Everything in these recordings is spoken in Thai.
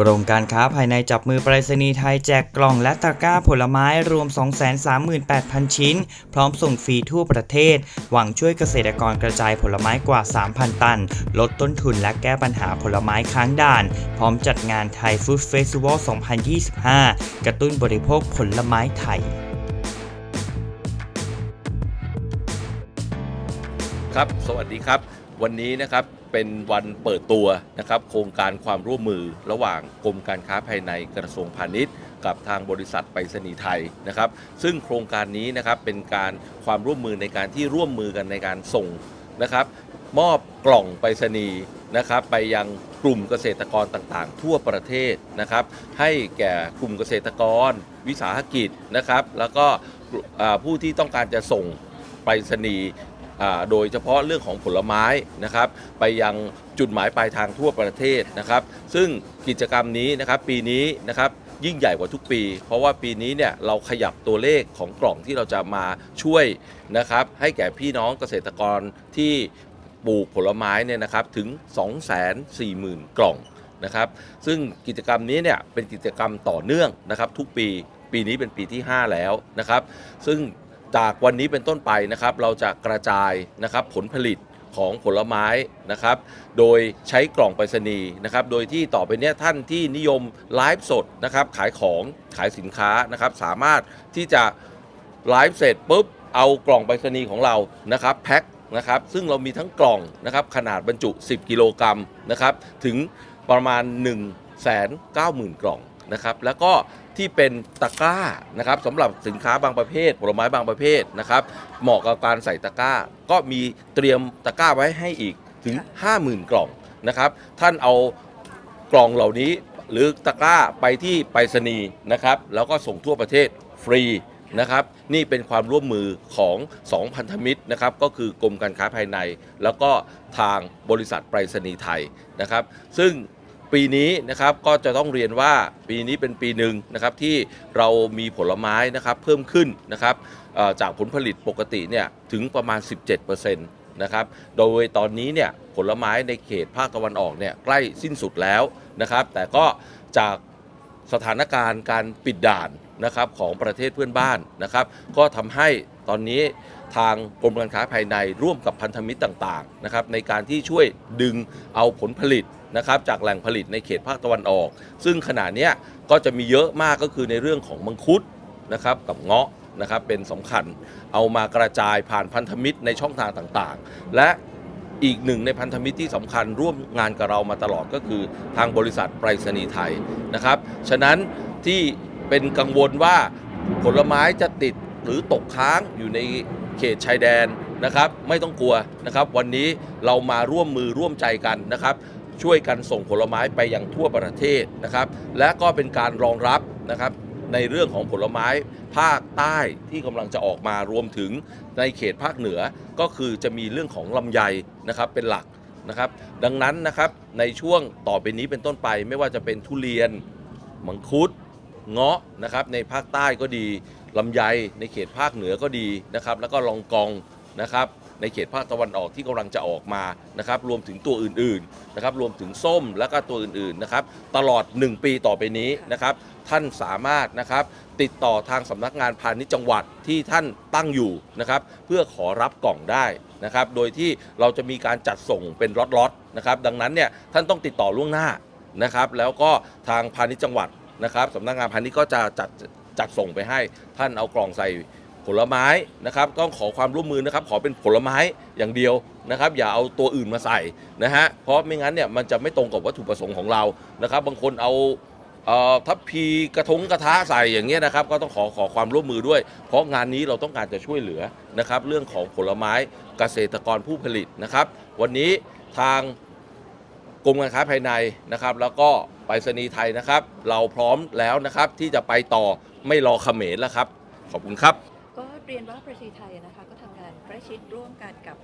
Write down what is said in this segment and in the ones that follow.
กรมการค้าภายในจับมือไปรษณีย์ไทยแจกกล่องและตะกร้าผลไม้รวม 238,000 ชิ้น พร้อมส่งฟรีทั่วประเทศ หวังช่วยเกษตรกรกระจายผลไม้กว่า 3,000 ตัน ลดต้นทุนและแก้ปัญหาผลไม้ค้างด่าน พร้อมจัดงานไทยฟู้ดเฟสติวัล 2025 กระตุ้นบริโภคผลไม้ไทยครับ สวัสดีครับ วันนี้นะครับเป็นวันเปิดตัวนะครับโครงการความร่วมมือระหว่างกรมการค้าภายในกระทรวงพาณิชย์ กับทางบริษัทไปรษณีย์ไทยนะครับ ซึ่งโครงการนี้นะครับเป็นการความร่วมมือในการที่ร่วมมือกันในการส่งนะครับ มอบกล่องไปรษณีย์นะครับไปยังกลุ่มเกษตรกรต่างๆ ทั่วประเทศนะครับ ให้แก่กลุ่มเกษตรกร วิสาหกิจนะครับ แล้วก็ผู้ที่ต้องการจะส่งไปรษณีย์ โดยเฉพาะเรื่องของผลไม้นะครับไปยังจุดหมายปลายทางทั่วประเทศนะครับซึ่งกิจกรรมนี้นะครับปีนี้นะครับยิ่งใหญ่กว่าทุกปี เพราะว่าปีนี้เนี่ยเราขยับตัวเลขของกล่องที่เราจะมาช่วยนะครับให้แก่พี่น้องเกษตรกรที่ปลูกผลไม้เนี่ยนะครับถึง 240,000 กล่องนะครับซึ่งกิจกรรมนี้เนี่ยเป็นกิจกรรมต่อเนื่องนะครับทุกปีปีนี้เป็นปีที่ 5 แล้วนะครับ ซึ่ง จากวันนี้เป็นต้นไปนะครับ เราจะกระจายนะครับผลผลิตของผลไม้นะครับ โดยใช้กล่องไปรษณีย์นะครับ โดยที่ต่อไปเนี้ยท่านที่นิยมไลฟ์สดนะครับ ขายของขายสินค้านะครับ สามารถที่จะไลฟ์เสร็จปุ๊บเอากล่องไปรษณีย์ของเรานะครับแพ็คนะครับซึ่งเรามีทั้งกล่องนะครับขนาดบรรจุ 10 กิโลกรัมนะครับถึงประมาณ 1 9 0 0 0 0 กล่องนะครับแล้วก็ ที่เป็นตะกร้านะครับสำหรับสินค้าบางประเภทผลไม้บางประเภทนะครับเหมาะกับการใส่ตะกร้า ก็มีเตรียมตะกร้าไว้ให้อีกถึง 50,000 กล่องนะครับท่านเอากล่องเหล่านี้หรือตะกร้าไปที่ไปรษณีย์นะครับแล้วก็ส่งทั่วประเทศฟรีนะครับนี่เป็นความร่วมมือของ 2 พันธมิตรนะครับก็คือกรมการค้าภายใน แล้วก็ทางบริษัทไปรษณีย์ไทยนะครับ ซึ่ง ปีนี้นะครับก็จะต้องเรียนว่าปีนี้เป็นปีหนึ่งนะครับที่เรามีผลไม้นะครับเพิ่มขึ้นนะครับจากผลผลิตปกติเนี่ยถึงประมาณ 17%นะครับโดยตอนนี้เนี่ยผลไม้ในเขตภาคตะวันออกเนี่ยใกล้สิ้นสุดแล้วนะครับ แต่ก็จากสถานการณ์การปิดด่านนะครับของประเทศเพื่อนบ้านนะครับ ก็ทำให้ตอนนี้ทางกรมการค้าภายในร่วมกับพันธมิตรต่างๆนะครับในการที่ช่วยดึงเอาผลผลิต นะครับจากแหล่งผลิตในเขตภาคตะวันออก ซึ่งขณะเนี้ยก็จะมีเยอะมากก็คือในเรื่องของมังคุดนะครับกับเงาะนะครับเป็นสำคัญเอามากระจายผ่านพันธมิตรในช่องทางต่างๆ และอีกหนึ่งในพันธมิตรที่สำคัญร่วมงานกับเรามาตลอดก็คือทางบริษัทไปรษณีย์ไทยนะครับ ฉะนั้นที่เป็นกังวลว่าผลไม้จะติดหรือตกค้างอยู่ในเขตชายแดนนะครับ ไม่ต้องกลัวนะครับ วันนี้เรามาร่วมมือร่วมใจกันนะครับ ช่วยกันส่งผลไม้ไปยังทั่วประเทศนะครับ และก็เป็นการรองรับนะครับในเรื่องของผลไม้ภาคใต้ที่กำลังจะออกมารวมถึงในเขตภาคเหนือก็คือจะมีเรื่องของลำไยนะครับเป็นหลักนะครับ ดังนั้นนะครับในช่วงต่อไปนี้เป็นต้นไปไม่ว่าจะเป็นทุเรียนมังคุดเงาะนะครับในภาคใต้ก็ดีลำไยในเขตภาคเหนือก็ดีนะครับ แล้วก็ลองกองนะครับ ในเขตภาคตะวันออกที่กำลังจะออกมานะครับรวมถึงตัวอื่นๆนะครับรวมถึงส้มแล้วก็ตัวอื่นๆนะครับตลอด 1 ปีต่อไปนี้นะครับท่านสามารถนะครับติดต่อทางสำนักงานพาณิชย์จังหวัดที่ท่านตั้งอยู่นะครับเพื่อขอรับกล่องได้นะครับโดยที่เราจะมีการจัดส่งเป็นล็อตๆนะครับดังนั้นเนี่ยท่านต้องติดต่อล่วงหน้านะครับแล้วก็ทางพาณิชย์จังหวัดนะครับสำนักงานพาณิชย์ก็จะจัดจัดส่งไปให้ท่านเอากล่องใส่ ผลไม้นะครับต้องขอความร่วมมือนะครับ ขอเป็นผลไม้อย่างเดียวนะครับ อย่าเอาตัวอื่นมาใส่นะฮะเพราะไม่งั้นเนี่ยมันจะไม่ตรงกับวัตถุประสงค์ของเรานะครับ บางคนเอาเอ่อทัพพีกระทงกระทะใส่อย่างเงี้ยนะครับ ก็ต้องขอขอความร่วมมือด้วย เพราะงานนี้เราต้องการจะช่วยเหลือนะครับ เรื่องของผลไม้เกษตรกรผู้ผลิตนะครับ วันนี้ทางกรมการค้าภายในนะครับ แล้วก็ไปรษณีย์ไทยนะครับ เราพร้อมแล้วนะครับที่จะไปต่อไม่รอเขมรแล้วครับ ขอบคุณครับ เรียนว่าประเทศไทยนะคะก็ทำงานใกล้ชิดร่วมกันกับ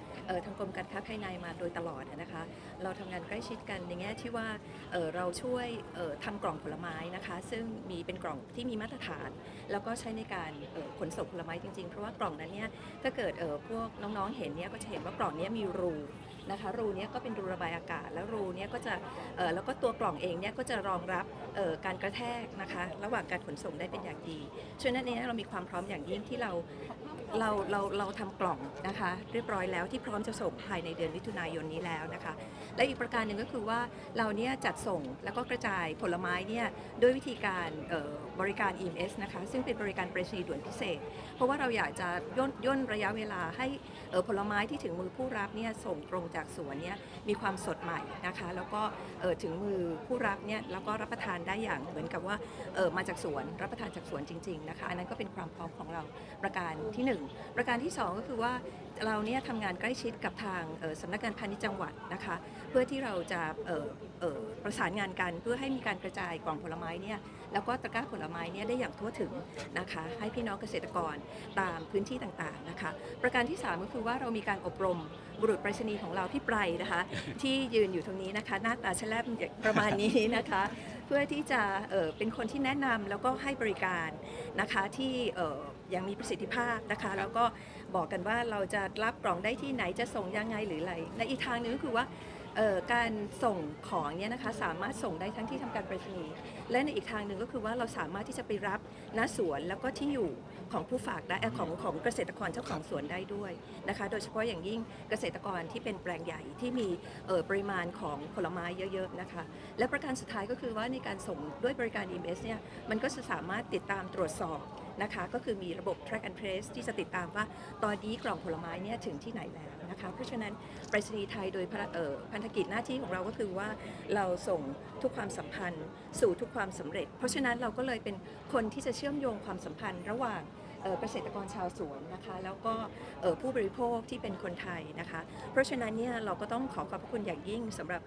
ทางกรมการค้าภายในมาโดยตลอดนะคะ เราทำงานใกล้ชิดกันในแง่ที่ว่าเเราช่วยเอ่อทำกล่องผลไม้นะคะ ซึ่งมีเป็นกล่องที่มีมาตรฐาน แล้วก็ใช้ในการขนส่งผลไม้จริงๆ เพราะว่ากล่องนั้นเนี่ยถ้าเกิดพวกน้องๆเห็นเนี่ยก็จะเห็นว่ากล่องนี้มีรูนะคะรูนี้ก็เป็นรูระบายอากาศ แล้วรูนี้ก็จะแล้วก็ตัวกล่องเองเนี่ยก็จะรองรับการกระแทกนะคะ ระหว่างการขนส่งได้เป็นอย่างดีฉะนั้นเนี้เรามีความพร้อมอย่างยิ่งที่เรา เราเราเราทำกล่องนะคะเรียบร้อยแล้วที่พร้อมจะส่งภายในเดือนมิถุนายนนี้แล้วนะคะ และอีกประการหนึ่งก็คือว่าเราเนี่ยจัดส่งแล้วก็กระจายผลไม้เนี่ยด้วยวิธีการบริการ EMS นะคะซึ่งเป็นบริการไปรษณีย์ด่วนพิเศษ เพราะว่าเราอยากจะย่นย่นระยะเวลาให้ผลไม้ที่ถึงมือผู้รับเนี่ยส่งตรงจากสวนเนี่ยมีความสดใหม่นะคะแล้วก็ถึงมือผู้รับเนี่ยแล้วก็รับประทานได้อย่างเหมือนกับว่ามาจากสวนรับประทานจากสวนจริงๆนะคะอันนั้นก็เป็นความพร้อมของเราประการที่หนึ่งประการที่สองก็คือว่าเราเนี่ยทำงานใกล้ชิดกับทางสำนักงานพาณิชย์จังหวัดนะคะ เพื่อที่เราจะประสานงานกันเพื่อให้มีการกระจายกล่องผลไม้เนี่ยแล้วก็ตะกร้าผลไม้เนี่ยได้อย่างทั่วถึงนะคะ ให้พี่น้องเกษตรกรตามพื้นที่ต่างๆนะคะ ประการที่ 3 ก็คือว่าเรามีการอบรมบุรุษไปรษณีย์ของเราพี่ไพรนะคะ ที่ยืนอยู่ตรงนี้นะคะ หน้าตาแฉลบประมาณนี้นะคะ เพื่อที่จะเเป็นคนที่แนะนำแล้วก็ให้บริการนะคะที่ อย่างมีประสิทธิภาพนะคะแล้วก็บอกกันว่าเราจะรับกล่องได้ที่ไหนจะส่งยังไงหรืออะไรและอีกทางหนึงก็คือว่าเอ่อการส่งของเนี่ยนะคะสามารถส่งได้ทั้งที่ทำการไปรษณีย์และในอีกทางหนึ่งก็คือว่าเราสามารถที่จะไปรับณสวนแล้วก็ที่อยู่ของผู้ฝากได้เอ่อของของเกษตรกรเจ้าของสวนได้ด้วยนะคะ โดยเฉพาะอย่างยิ่งเกษตรกรที่เป็นแปลงใหญ่ที่มีเอ่อปริมาณของผลไม้เยอะๆนะคะ และประการสุดท้ายก็คือว่าในการส่งด้วยบริการ EMS เนี่ยมันก็จะสามารถติดตามตรวจสอบ นะคะก็คือมีระบบ track and trace ที่จะติดตามว่าตอนนี้กล่องผลไม้เนี่ยถึงที่ไหนแล้วนะคะเพราะฉะนั้นไปรษณีย์ไทยโดยพ,พันธกิจหน้าที่ของเราก็คือว่าเราส่งทุกความสัมพันธ์สู่ทุกความสำเร็จ เพราะฉะนั้นเราก็เลยเป็นคนที่จะเชื่อมโยงความสัมพันธ์ระหว่าง เกษตรกรชาวสวนนะคะ แล้วก็ผู้บริโภคที่เป็นคนไทยนะคะ เพราะฉะนั้นเนี่ยเราก็ต้องขอขอบพระคุณอย่างยิ่งสำหรับ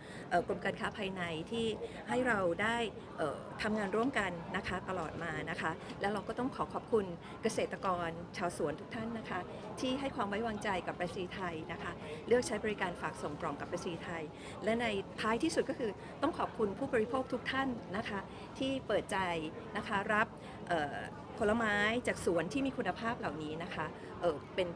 กรมการค้าภายในที่ให้เราได้เอ่อทำงานร่วมกันนะคะตลอดมานะคะ แล้วเราก็ต้องขอขอบคุณเกษตรกรชาวสวนทุกท่านนะคะ ที่ให้ความไว้วางใจกับประสีไทยนะคะ เลือกใช้บริการฝากส่งกล่องกับประสีไทย และในท้ายที่สุดก็คือต้องขอบคุณผู้บริโภคทุกท่านนะคะ ที่เปิดใจนะคะรับ ผลไม้จากสวนที่มีคุณภาพเหล่านี้นะคะเเป็น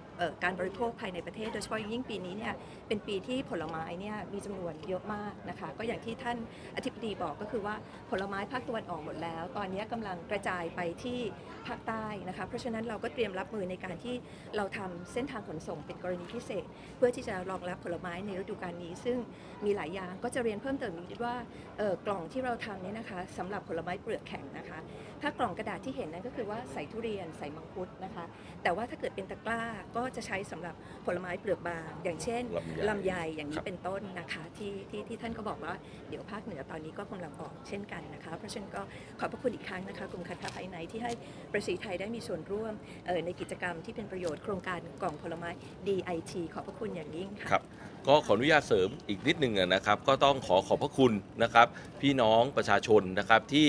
การบริโภคภายในประเทศ โดยเฉพาะยิ่งปีนี้เนี่ยเป็นปีที่ผลไม้เนี่ยมีจำนวนเยอะมากนะคะ ก็อย่างที่ท่านอธิบดีบอกก็คือว่าผลไม้ภาคตะวันออกหมดแล้ว ตอนนี้กำลังกระจายไปที่ภาคใต้นะคะ เพราะฉะนั้นเราก็เตรียมรับมือในการที่เราทำเส้นทางขนส่งเป็นกรณีพิเศษ เพื่อที่จะรองรับผลไม้ในฤดูกาลนี้ ซึ่งมีหลายอย่างก็จะเรียนเพิ่มเติมนิดว่ากล่องที่เราทำเนี่ยนะคะสำหรับผลไม้เปลือกแข็งนะคะ ถ้ากล่องกระดาษที่เห็นนั้นก็คือว่าใส่ทุเรียนใส่มังคุดนะคะ แต่ว่าถ้าเกิดเป็นตะกร้าก็จะใช้สำหรับผลไม้เปลือกบาง อย่างเช่นลำไยลำไยอย่างคนี้รับเป็นต้นนะคะที่ที่ที่ท่านก็บอกว่าเดี๋ยวภาคเหนือตอนนี้ก็กำลังออกเช่นกันนะคะ เพราะฉะนั้นก็ขอบพระคุณอีกครั้งนะคะกรมการค้าภายในที่ให้ประสีไทยได้มีส่วนร่วมเอ่อในกิจกรรมที่เป็นประโยชน์โครงการกล่องผลไม้ DIT ขอบพระคุณอย่างยิ่งค่ะครับ ก็ขออนุญาตเสริมอีกนิดหนึ่งนะครับ ก็ต้องขอขอบพระคุณนะครับ พี่น้องประชาชนนะครับที่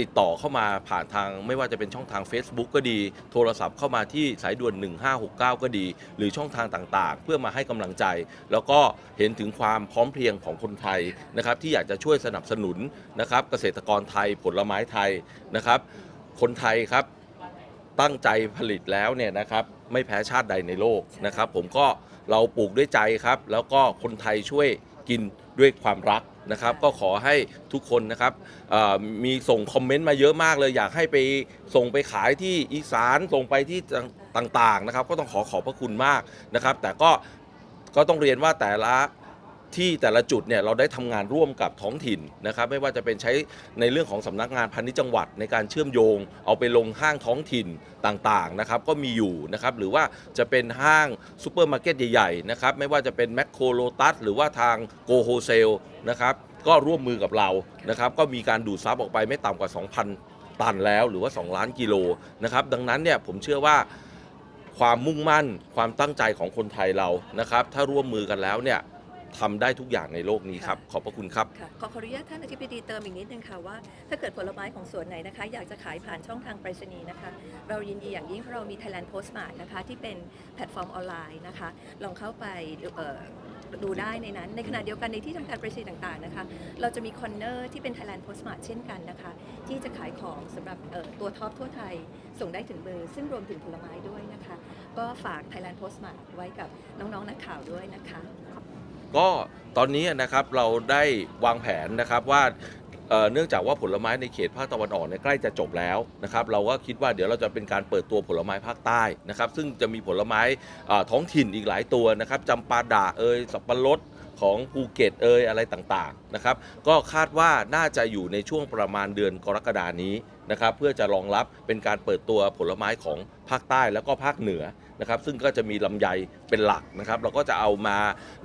ติดต่อเข้ามาผ่านทางไม่ว่าจะเป็นช่องทาง Facebook ก็ดี โทรศัพท์เข้ามาที่สายด่วน 1569 ก็ดี หรือช่องทางต่างๆ เพื่อมาให้กำลังใจ แล้วก็เห็นถึงความพร้อมเพรียงของคนไทยนะครับที่อยากจะช่วยสนับสนุนนะครับเกษตรกรไทยผลไม้ไทยนะครับ คนไทยครับตั้งใจผลิตแล้วเนี่ยนะครับไม่แพ้ชาติใดในโลกนะครับ ผมก็ เราปลูกด้วยใจครับ แล้วก็คนไทยช่วยกินด้วยความรักนะครับ ก็ขอให้ทุกคนนะครับเอ่อมีส่งคอมเมนต์มาเยอะมากเลย อยากให้ไปส่งไปขายที่อีสานส่งไปที่ต่างๆนะครับ ก็ต้องขอขอบพระคุณมากนะครับ แต่ก็ก็ต้องเรียนว่าแต่ละ ที่แต่ละจุดเนี่ยเราได้ทำงานร่วมกับท้องถิ่นนะครับไม่ว่าจะเป็นใช้ในเรื่องของสำนักงานพาณิชย์จังหวัดในการเชื่อมโยง เอาไปลงห้างท้องถิ่นต่างๆนะครับก็มีอยู่นะครับหรือว่าจะเป็นห้างซูเปอร์มาร์เก็ตใหญ่ๆนะครับไม่ว่าจะเป็นแมคโครโลตัสหรือว่าทางโกโฮเซลนะครับก็ร่วมมือกับเรานะครับก็มีการดูดซับออกไปไม่ต่ำกว่า 2,000 ตันแล้วหรือว่า 2 ล้านกิโลนะครับดังนั้นเนี่ยผมเชื่อว่าความมุ่งมั่นความตั้งใจของคนไทยเรานะครับถ้าร่วมมือกันแล้วเนี่ย ทำได้ทุกอย่างในโลกนี้ครับ ขอบพระคุณครับ ค่ะขอขออนุญาตท่านอธิบดีเติมอีกนิดนึงค่ะว่า ถ้าเกิดผลไม้ของสวนไหนนะคะ อยากจะขายผ่านช่องทางไปรษณีย์นะคะ เรายินดีอย่างยิ่งเพราะเรามี Thailand Postmart นะคะ ที่เป็นแพลตฟอร์มออนไลน์นะคะ ลองเข้าไปเอ่อดูได้ในนั้น ในขณะเดียวกันในที่ทำการไปรษณีย์ต่างๆนะคะ เราจะมีคอนเนอร์ที่เป็น Thailand Postmart เช่นกันนะคะ ที่จะขายของสำหรับเอ่อตัวท็อปทั่วไทย ส่งได้ถึงมือซึ่งรวมถึงผลไม้ด้วยนะคะ ก็ฝาก Thailand Postmart ไว้กับน้องๆนักข่าวด้วยนะคะ ก็ตอนนี้นะครับเราได้วางแผนนะครับว่าเนื่องจากว่าผลไม้ในเขตภาคตะวันออกเนี่ยใกล้จะจบแล้วนะครับเราก็คิดว่าเดี๋ยวเราจะเป็นการเปิดตัวผลไม้ภาคใต้นะครับ ซึ่งจะมีผลไม้ท้องถิ่นอีกหลายตัวนะครับจำปาดาเอยสับปะรด ของภูเก็ตเอยอะไรต่างๆนะครับก็คาดว่าน่าจะอยู่ในช่วงประมาณเดือนกรกฎานี้นะครับเพื่อจะรองรับเป็นการเปิดตัวผลไม้ของภาคใต้แล้วก็ภาคเหนือนะครับซึ่งก็จะมีลำไยเป็นหลักนะครับ เราก็จะเอามา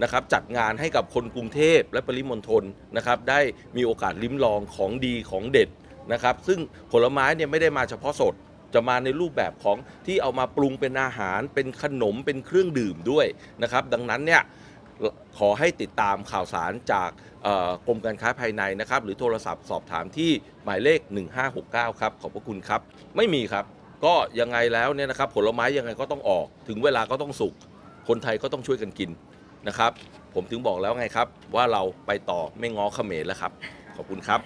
นะครับจัดงานให้กับคนกรุงเทพและปริมณฑลนะครับได้มีโอกาสลิ้มลองของดีของเด็ดนะครับ ซึ่งผลไม้เนี่ยไม่ได้มาเฉพาะสดจะมาในรูปแบบของที่เอามาปรุงเป็นอาหารเป็นขนมเป็นเครื่องดื่มด้วยนะครับ ดังนั้นเนี่ย ขอให้ติดตามข่าวสารจากกรมการค้าภายในนะครับ หรือโทรศัพท์สอบถามที่หมายเลข 1569 ครับ ขอบพระคุณครับ ไม่มีครับ ก็ยังไงแล้วเนี่ยนะครับ ผลไม้ยังไงก็ต้องออก ถึงเวลาก็ต้องสุก คนไทยก็ต้องช่วยกันกินนะครับ ผมถึงบอกแล้วไงครับ ว่าเราไปต่อไม่ง้อเขมรแล้วครับ ขอบคุณครับ